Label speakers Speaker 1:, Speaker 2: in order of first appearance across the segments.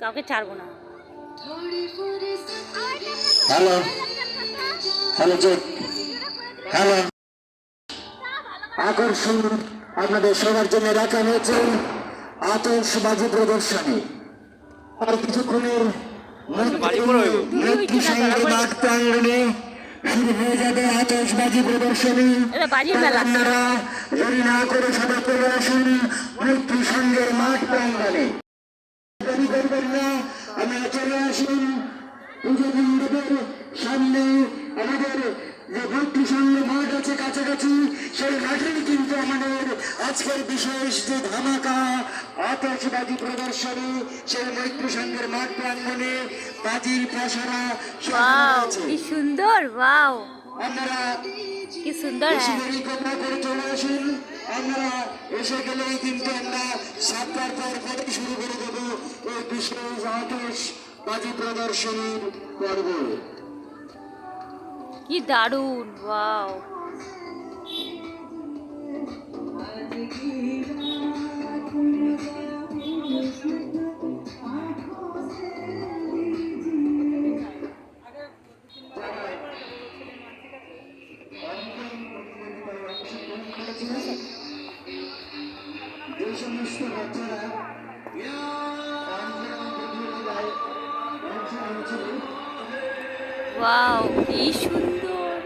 Speaker 1: কাউকে ছাড়বো না।
Speaker 2: হ্যালো। Hello check hello. আকর্ষণ আপনাদের সবার জন্য রাখা হয়েছে আতসবাজি প্রদর্শনী। আর কিছুক্ষণের মৃত্যু সঙ্গে মাঠ প্রাঙ্গণে শুরু হয়ে যাবে আতসবাজি প্রদর্শনী
Speaker 1: এটা বাজির মেলা।
Speaker 2: আপনারা দেরি না করে সবাই চলে আসুন মৃত্যু সঙ্গের মাঠ প্রাঙ্গণে দেরি করবেন না আপনারা চলে আসুন পুজো মণ্ডপের সামনে আমাদের যে সঙ্গে মাঠ আছে কাছাকাছি সেই মাঠেই আমাদের আজকের বিশেষ যে ধামাকা আতশবাজি প্রদর্শনী সেই মৈত্র সংঘের মাঠ প্রাঙ্গণে বাজির পাশারা
Speaker 1: কি সুন্দর ওয়াও
Speaker 2: আপনারা
Speaker 1: কি সুন্দর হ্যাঁ।
Speaker 2: করে চলে আসুন। আমরা এসে গেলেই কিন্তু আমরা সাতটার পর পরে শুরু করে দেবো এই বিশেষ আতস বাজি প্রদর্শনীর পর্ব।
Speaker 1: কি দারুণ ওয়াও
Speaker 2: সমস্ত বাচ্চারা
Speaker 1: কি সুন্দর।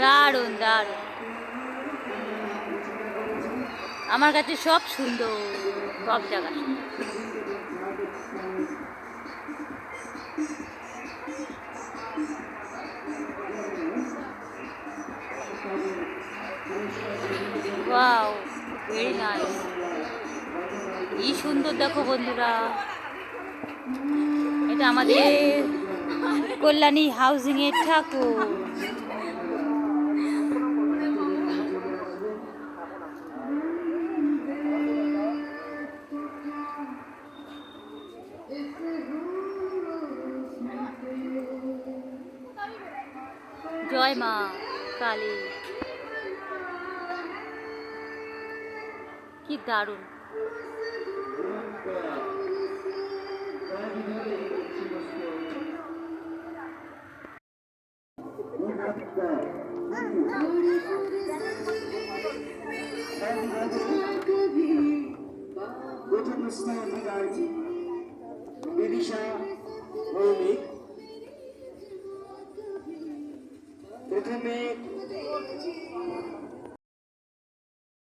Speaker 1: দারুণ দারুণ। আমার কাছে সব সুন্দর সব জায়গা সুন্দর। ভেরি নাইস কি সুন্দর দেখো বন্ধুরা। এটা আমাদের কল্যাণী হাউজিং এর ঠাকুর। জয় মা কালী। কি দারুণ। প্রথমে